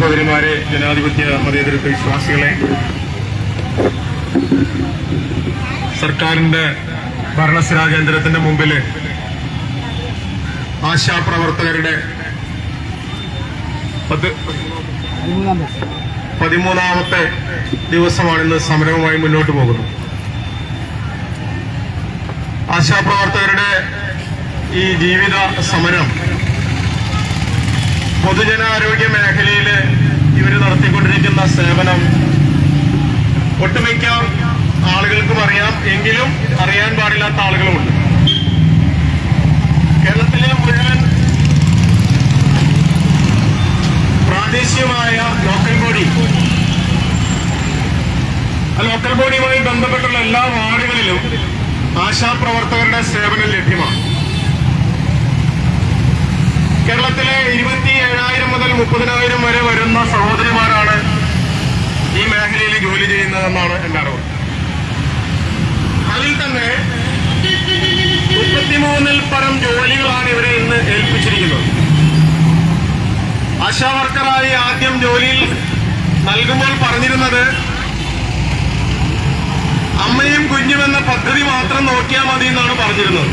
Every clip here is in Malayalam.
സഹോദരിമാരെ ജനാധിപത്യ മതേതരത്വ വിശ്വാസികളെ സർക്കാരിന്റെ ഭരണസിരാ കേന്ദ്രത്തിന്റെ മുമ്പിൽ ആശാപ്രവർത്തകരുടെ പതിമൂന്നാമത്തെ ദിവസമാണ് ഇന്ന് സമരവുമായി മുന്നോട്ട് പോകുന്നത്. ആശാപ്രവർത്തകരുടെ ഈ ജീവിത സമരം പൊതുജനാരോഗ്യ മേഖലയിൽ ഇവർ നടത്തിക്കൊണ്ടിരിക്കുന്ന സേവനം ഒട്ടുമിക്ക ആളുകൾക്കും അറിയാം എങ്കിലും അറിയാൻ പാടില്ലാത്ത ആളുകളുമുണ്ട്. കേരളത്തിലെ മുഴുവൻ പ്രാദേശികമായ ലോക്കൽ ബോഡി ആ ലോക്കൽ ബോഡിയുമായി ബന്ധപ്പെട്ടുള്ള എല്ലാ വാർഡുകളിലും ആശാപ്രവർത്തകരുടെ സേവനം ലഭ്യമാണ്. മുതൽ മുപ്പതിനായിരം വരെ വരുന്ന സഹോദരിമാരാണ് ഈ മേഖലയിൽ ജോലി ചെയ്യുന്നതെന്നാണ് എന്റെ അറിവ്. അതിൽ തന്നെ മുപ്പത്തിമൂന്നിൽ പരം ജോലികളാണ് ഇവരെ ഇന്ന് ഏൽപ്പിച്ചിരിക്കുന്നത്. ആശാ വർക്കറായി ആദ്യം ജോലിയിൽ നൽകുമ്പോൾ പറഞ്ഞിരുന്നത് അമ്മയും കുഞ്ഞുമെന്ന പദ്ധതി മാത്രം നോക്കിയാൽ മതി എന്നാണ് പറഞ്ഞിരുന്നത്.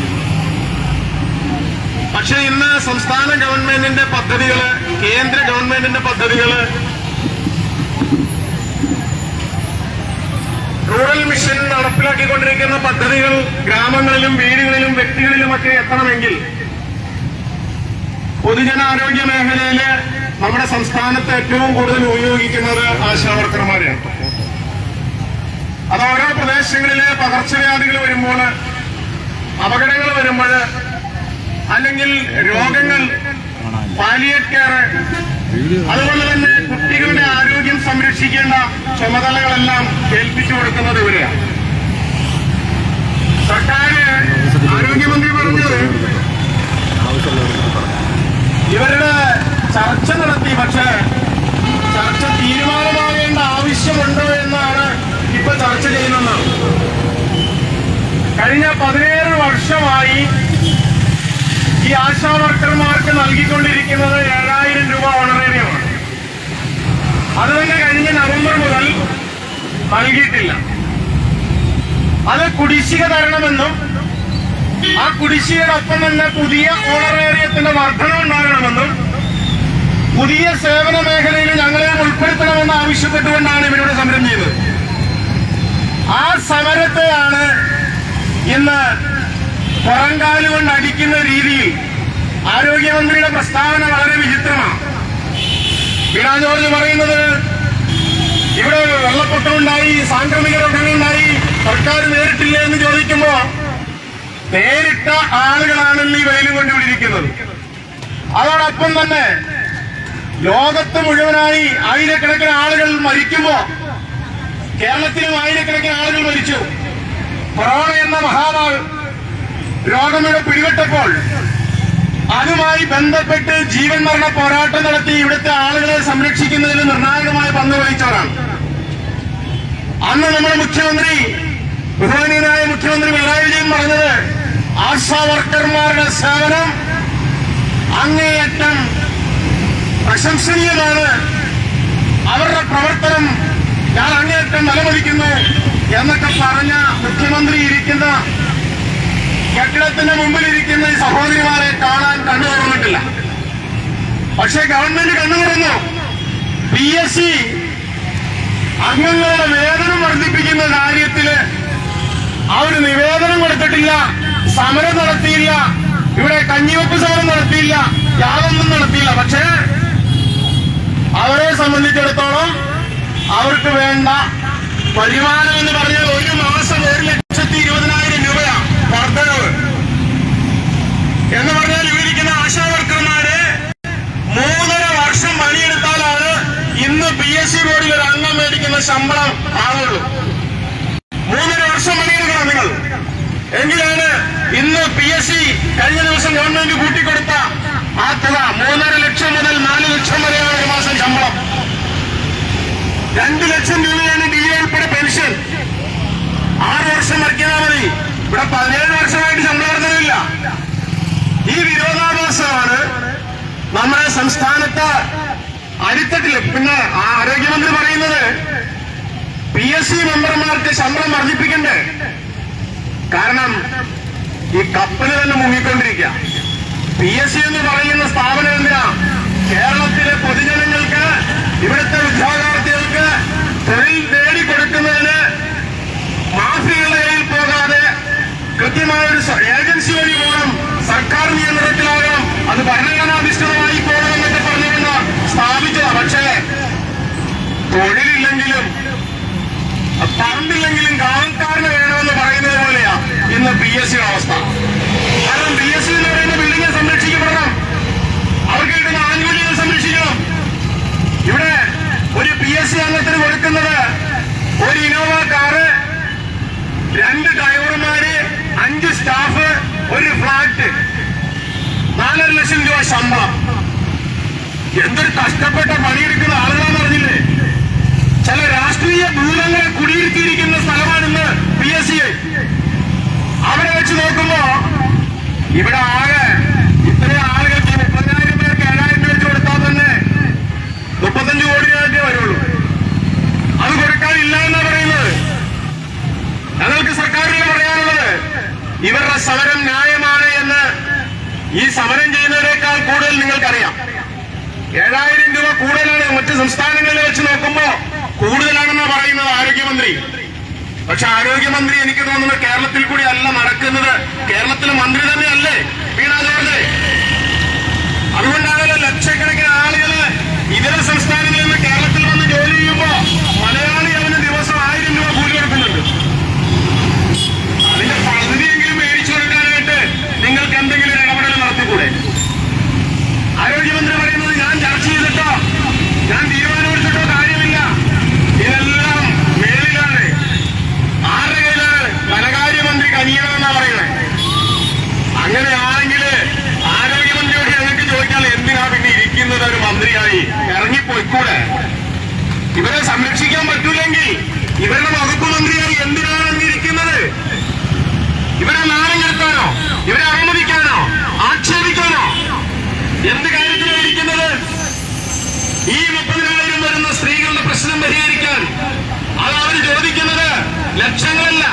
പക്ഷെ ഇന്ന് സംസ്ഥാന ഗവൺമെന്റിന്റെ പദ്ധതികൾ കേന്ദ്ര ഗവൺമെന്റിന്റെ പദ്ധതികൾ റൂറൽ മിഷൻ നടപ്പിലാക്കിക്കൊണ്ടിരിക്കുന്ന പദ്ധതികൾ ഗ്രാമങ്ങളിലും വീടുകളിലും വ്യക്തികളിലുമൊക്കെ എത്തണമെങ്കിൽ പൊതുജനാരോഗ്യ മേഖലയിൽ നമ്മുടെ സംസ്ഥാനത്ത് ഏറ്റവും കൂടുതൽ ഉപയോഗിക്കുന്നത് ആശാവർക്കർമാരെയാണ്. അത് ഓരോ പ്രദേശങ്ങളിലെ പകർച്ചവ്യാധികൾ വരുമ്പോൾ അപകടങ്ങൾ വരുമ്പോൾ അല്ലെങ്കിൽ രോഗങ്ങൾ പാലിയേറ്റ് അതുപോലെ തന്നെ കുട്ടികളുടെ ആരോഗ്യം സംരക്ഷിക്കേണ്ട ചുമതലകളെല്ലാം ഏൽപ്പിച്ചു കൊടുക്കുന്നത് ഇവരെയാണ്. സർക്കാർ ആരോഗ്യമന്ത്രി പറഞ്ഞത് ഇവരുടെ ചർച്ച നടത്തി പക്ഷേ ചർച്ച തീരുമാനമാകേണ്ട ആവശ്യമുണ്ടോ എന്നാണ് ഇപ്പൊ ചർച്ച ചെയ്യുന്നത്. കഴിഞ്ഞ പതിനേഴ് വർഷമായി ഈ ആശാ വർക്കർമാർക്ക് നൽകിക്കൊണ്ടിരിക്കുന്നത് ഏഴായിരം രൂപ ഓണറേറിയമാണ്. അത് തന്നെ കഴിഞ്ഞ നവംബർ മുതൽ നൽകിയിട്ടില്ല. അത് കുടിശ്ശിക തരണമെന്നും ആ കുടിശ്ശികയോടൊപ്പം തന്നെ പുതിയ ഓണറേറിയത്തിന്റെ വർധന ഉണ്ടാകണമെന്നും പുതിയ സേവന മേഖലയിൽ ഞങ്ങളെ ഉൾപ്പെടുത്തണമെന്ന് ആവശ്യപ്പെട്ടുകൊണ്ടാണ് ഇവരുടെ സമരം ചെയ്തത്. ആ സമരത്തെയാണ് ഇന്ന് പുറംകാൽ കൊണ്ട് അടിക്കുന്ന രീതിയിൽ ആരോഗ്യമന്ത്രിയുടെ പ്രസ്താവന വളരെ വിചിത്രമാണ്. വീണാ ജോർജ് പറയുന്നത് ഇവിടെ വെള്ളപ്പൊക്കമുണ്ടായി സാംക്രമിക രോഗങ്ങളുണ്ടായി സർക്കാർ നേരിട്ടില്ല എന്ന് ചോദിക്കുമ്പോ നേരിട്ട ആളുകളാണ് ഈ വെയിലും കൊണ്ടുപിടിയിരിക്കുന്നത് അതോടൊപ്പം തന്നെ ലോകത്ത് മുഴുവനായി ആയിരക്കണക്കിന് ആളുകൾ മരിക്കുമ്പോ കേരളത്തിലും ആയിരക്കണക്കിന് ആളുകൾ മരിച്ചു. കൊറോണ എന്ന മഹാമാ രോഗമിവിടെ പിടിപെട്ടപ്പോൾ അതുമായി ബന്ധപ്പെട്ട് ജീവൻ മരണ പോരാട്ടം നടത്തി ഇവിടുത്തെ ആളുകളെ സംരക്ഷിക്കുന്നതിൽ നിർണായകമായ പങ്ക് വഹിച്ചവരാണ്. അന്ന് നമ്മുടെ മുഖ്യമന്ത്രി ബഹുമാനീയനായ മുഖ്യമന്ത്രി പിണറായി വിജയൻ പറഞ്ഞത് ആശാ വർക്കർമാരുടെ സേവനം അങ്ങേയറ്റം പ്രശംസനീയമാണ്. അവരുടെ പ്രവർത്തനം ഞാൻ അങ്ങേയറ്റം നിലനിൽക്കുന്നു എന്നൊക്കെ പറഞ്ഞ മുഖ്യമന്ത്രി ഇരിക്കുന്ന കെട്ടിടത്തിന്റെ മുമ്പിലിരിക്കുന്ന ഈ സഹോദരിമാരെ കാണാൻ കണ്ണു തുറന്നിട്ടില്ല. പക്ഷെ ഗവൺമെന്റ് കണ്ണു തുറന്നു. പി എസ് സി അംഗങ്ങളുടെ വേതനം വർദ്ധിപ്പിക്കുന്ന കാര്യത്തിൽ അവർ നിവേദനം കൊടുത്തിട്ടില്ല സമരം നടത്തിയില്ല ഇവിടെ കഞ്ഞിവെപ്പ് സമരം നടത്തിയില്ല യാതൊന്നും നടത്തിയില്ല. പക്ഷേ അവരെ സംബന്ധിച്ചിടത്തോളം അവർക്ക് വേണ്ട വരുമാനം എന്ന് പറഞ്ഞാൽ ഒരു മാസം ഒരു ലക്ഷത്തി ഇരുപതിനായിരം രൂപയാണ് വർദ്ധനവ് എന്ന് പറഞ്ഞാൽ ഇവരിക്കുന്ന ആശാ വർക്കർമാര് മൂന്നര വർഷം പണിയെടുത്താലാണ് ഇന്ന് പി എസ് സി ബോർഡിൽ ഒരു അംഗം മേടിക്കുന്ന ശമ്പളം ആവുള്ളൂ മൂന്നര വർഷം പണിയെടുക്കണം നിങ്ങൾ. എങ്കിലാണ് ഇന്ന് പി എസ് സി കഴിഞ്ഞ ദിവസം ഗവൺമെന്റ് കൂട്ടിക്കൊടുത്ത ആ തുക മൂന്നര ലക്ഷം മുതൽ നാല് ലക്ഷം വരെയാണ് ഒരു മാസം ശമ്പളം. രണ്ട് ലക്ഷം രൂപയാണ് ഡി എ ഉൾപ്പെടെ പെൻഷൻ ആറ് വർഷം വർക്കിയാൽ മതി ഇവിടെ പതിനേഴ് വർഷമായിട്ട് ശമ്പള വർധനമില്ല ഈ വിരോധാഭാസമാണ് നമ്മുടെ സംസ്ഥാനത്ത് അടിത്തട്ടിൽ പിന്നെ ആ ആരോഗ്യമന്ത്രി പറയുന്നത് പി എസ് സി മെമ്പർമാർക്ക് ശമ്പളം വർദ്ധിപ്പിക്കണ്ടേ? കാരണം ഈ കപ്പൽ തന്നെ മുങ്ങിക്കൊണ്ടിരിക്കുക. പി എസ് സി എന്ന് പറയുന്ന സ്ഥാപനം എന്തിനാ? കേരളത്തിലെ പൊതുജനങ്ങൾക്ക് ഇവിടുത്തെ ഉദ്യോഗാർത്ഥികൾക്ക് തൊഴിൽ നേടിക്കൊടുക്കുന്നതിന് മാഫിയകളുടെ കയ്യിൽ പോകാതെ കൃത്യമായ ഒരു ഏജൻസി വഴി പോകണം. സർക്കാർ നിയന്ത്രണത്തിലാകണം അത് ഭരണഘടനാധിഷ്ഠിതമായി പോകണം എന്നൊക്കെ പറഞ്ഞുകൊണ്ട് സ്ഥാപിച്ചതാ പക്ഷേ തൊഴിലില്ലെങ്കിലും പറമ്പില്ലെങ്കിലും കാവൽക്കാരന് വേണമെന്ന് പറയുന്നത് പോലെയാ ഇന്ന് പി എസ് സിയുടെ അവസ്ഥ. കാരണം പി എസ് സി എന്ന് പറയുന്ന ബിൽഡിംഗ് സംരക്ഷിക്കപ്പെടണം. അവർക്ക് കിട്ടുന്ന ആനുകൂല്യങ്ങൾ സംരക്ഷിക്കണം. ഇവിടെ ഒരു പി എസ് സി അംഗത്തിന് കൊടുക്കുന്നത് ഒരു ഇനോവ കാറ് രണ്ട് ഡ്രൈവർമാര് അഞ്ച് സ്റ്റാഫ് ഒരു ഫ്ലാറ്റ്. നാലര ലക്ഷം രൂപ ശമ്പളം. എന്തൊരു കഷ്ടപ്പെട്ട പണിയെടുക്കുന്ന പറഞ്ഞില്ലേ ചില രാഷ്ട്രീയ ഭൂതങ്ങളെ കുടിയിരുത്തിയിരിക്കുന്ന സ്ഥലമാണിന്ന് പി എസ് സി അവിടെ വെച്ച് നോക്കുമ്പോ ഇവിടെ ആകെ ഇത്രയും ആളുകൾക്ക് മുപ്പതിനായിരം പേർക്ക് ഏഴായിരം രൂപ വെച്ച് കൊടുത്താൽ തന്നെ മുപ്പത്തഞ്ച് കോടി രൂപയൊക്കെ വരുള്ളൂ. അത് കൊടുക്കാനില്ല എന്നാ പറയുന്നത്. ഞങ്ങൾക്ക് സർക്കാരിന് പറയാനുള്ളത് ഇവരുടെ സമരം ന്യായമാണ് എന്ന് ഈ സമരം ചെയ്യുന്നവരെക്കാൾ കൂടുതൽ നിങ്ങൾക്കറിയാം. ഏഴായിരം രൂപ കൂടുതലാണ് മറ്റ് സംസ്ഥാനങ്ങളിൽ വെച്ച് നോക്കുമ്പോ കൂടുതലാണെന്നാ പറയുന്നത് ആരോഗ്യമന്ത്രി. പക്ഷെ ആരോഗ്യമന്ത്രി എനിക്ക് തോന്നുന്നത് കേരളത്തിൽ കൂടി അല്ല നടക്കുന്നത്. കേരളത്തിലെ മന്ത്രി തന്നെയല്ലേ വീണാ ജോർജ് അതുകൊണ്ടാണല്ലോ ലക്ഷക്കണക്കിന് ആളുകൾ ലക്ഷങ്ങളല്ല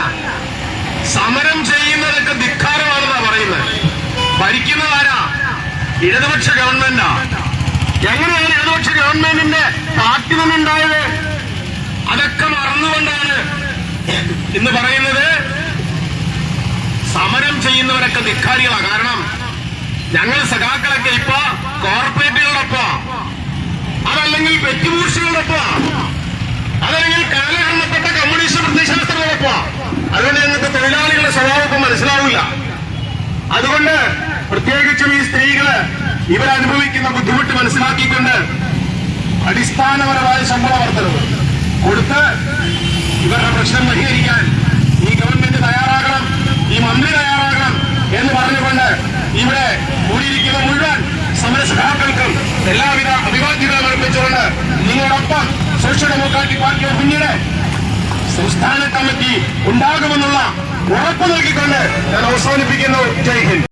സമരം ചെയ്യുന്നതൊക്കെ ധിക്കാരമാണെന്നാ പറയുന്നത്. ഭരിക്കുന്നതാരാ? ഇടതുപക്ഷ ഗവൺമെന്റാ. എങ്ങനെയാണ് ഇടതുപക്ഷ ഗവൺമെന്റിന്റെ പാർട്ടി നിന്നുണ്ടായത്? അതൊക്കെ മറന്നുകൊണ്ടാണ് ഇന്ന് പറയുന്നത്. സമരം ചെയ്യുന്നവരൊക്കെ ധിക്കാരികളാ. കാരണം ഞങ്ങൾ സഖാക്കളൊക്കെ ഇപ്പൊ കോർപ്പറേറ്റുകളൊപ്പം അതല്ലെങ്കിൽ പെറ്റുപൂർഷികളൊപ്പം അതല്ലെങ്കിൽ കാലഹരണപ്പെട്ട കമ്മ്യൂണിസ്റ്റ് പ്രത്യയശാസ്ത്രങ്ങളൊപ്പം അതുകൊണ്ട് ഞങ്ങൾക്ക് തൊഴിലാളികളുടെ സ്വഭാവം മനസ്സിലാവില്ല. അതുകൊണ്ട് പ്രത്യേകിച്ചും ഈ സ്ത്രീകൾ ഇവരനുഭവിക്കുന്ന ബുദ്ധിമുട്ട് മനസ്സിലാക്കിക്കൊണ്ട് അടിസ്ഥാനപരമായ ശമ്പള വർദ്ധനവ് കൊടുത്ത് ഇവരുടെ പ്രശ്നം പരിഹരിക്കാൻ ഈ ഗവൺമെന്റ് തയ്യാറാകണം ഈ മന്ത്രി തയ്യാറാകണം എന്ന് പറഞ്ഞുകൊണ്ട് ഇവിടെ കൂടിയിരിക്കുന്ന മുഴുവൻ സമരസഖാക്കൾക്കും എല്ലാവിധ അഭിവാദ്യങ്ങളും അർപ്പിച്ചുകൊണ്ട് നിങ്ങളോടൊപ്പം സോഷ്യൽ ഡെമോക്രാറ്റിക് പാർട്ടി ഓഫ് ഇന്ത്യയുടെ സംസ്ഥാന കമ്മിറ്റി ഉണ്ടാകുമെന്നുള്ള ഉറപ്പ് നൽകിക്കൊണ്ട് ഞാൻ അവസാനിപ്പിക്കുന്നു. ജയ് ഹിന്ദ്.